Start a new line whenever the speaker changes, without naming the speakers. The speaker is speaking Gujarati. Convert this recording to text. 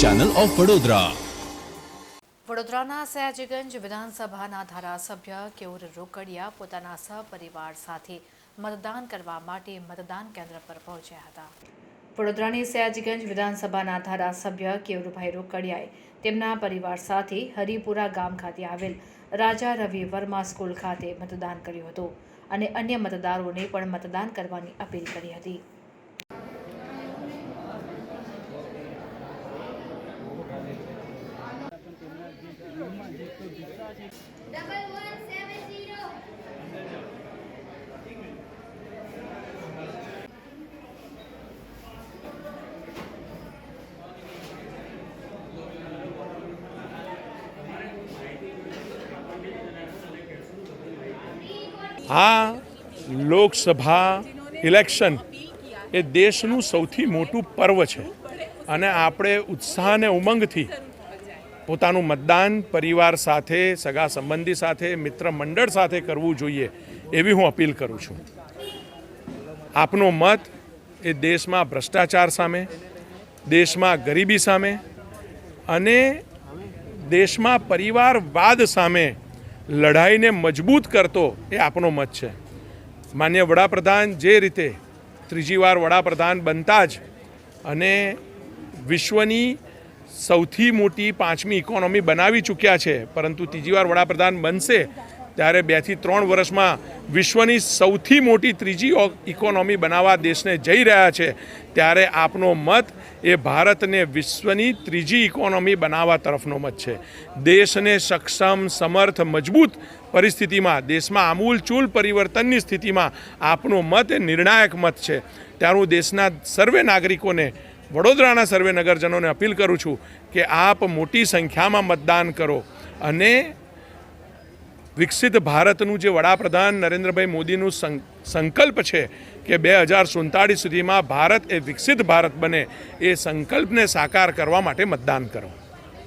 ચેનલ ઓફ વડોદરા
વડોદરાના સયાજીગંજ વિધાનસભાના ધારાસભ્ય કેયુર રોકડિયા પોતાના સહપરિવાર સાથે મતદાન કરવા માટે મતદાન કેન્દ્ર પર પહોંચ્યા હતા. વડોદરાની સયાજીગંજ વિધાનસભાના ધારાસભ્ય કેયુરભાઈ રોકડિયાએ તેમના પરિવાર સાથે હરિપુરા ગામ ખાતે આવેલ રાજા રવિ વર્મા સ્કૂલ ખાતે મતદાન કર્યું હતું અને અન્ય મતદારોને પણ મતદાન કરવાની અપીલ કરી હતી.
આ લોકસભા ઇલેક્શન એ દેશનું સૌથી મોટું પર્વ છે. અને આપણે ઉત્સાહ અને ઉમંગથી પોતાનું મતદાન પરિવાર સાથે, સગા સંબંધી સાથે, મિત્ર મંડળ સાથે કરવું જોઈએ એવી હું અપીલ કરું છું. આપનો મત એ દેશમાં ભ્રષ્ટાચાર સામે, દેશમાં ગરીબી સામે અને દેશમાં પરિવારવાદ સામે લડાઈને મજબૂત કરતો એ આપનો મત છે. માન્ય વડાપ્રધાન જે રીતે ત્રીજી વાર વડાપ્રધાન બનતા જ અને વિશ્વની સૌથી મોટી પાંચમી ઇકોનોમી બનાવી ચૂક્યા છે. પરંતુ ત્રીજી વાર વડાપ્રધાન બનશે ત્યારે બેથી ત્રણ વર્ષમાં વિશ્વની સૌથી મોટી ત્રીજી ઇકોનોમી બનાવવા દેશને જઈ રહ્યા છે. ત્યારે આપનો મત એ ભારતને વિશ્વની ત્રીજી ઇકોનોમી બનાવવા તરફનો મત છે. દેશને સક્ષમ, સમર્થ, મજબૂત પરિસ્થિતિમાં, દેશમાં આમૂલચૂલ પરિવર્તનની સ્થિતિમાં આપનો મત એ નિર્ણાયક મત છે. ત્યારે હું દેશના સર્વે નાગરિકોને વડોદરાના સર્વે નગરજનોને અપીલ કરું છું કે આપ મોટી સંખ્યામાં મતદાન કરો અને વિકસિત ભારતનું જે વડાપ્રધાન નરેન્દ્રભાઈ મોદીનું સંકલ્પ છે કે બે હજાર સુડતાળીસ સુધીમાં ભારત એ વિકસિત ભારત બને એ સંકલ્પને સાકાર કરવા માટે મતદાન કરો.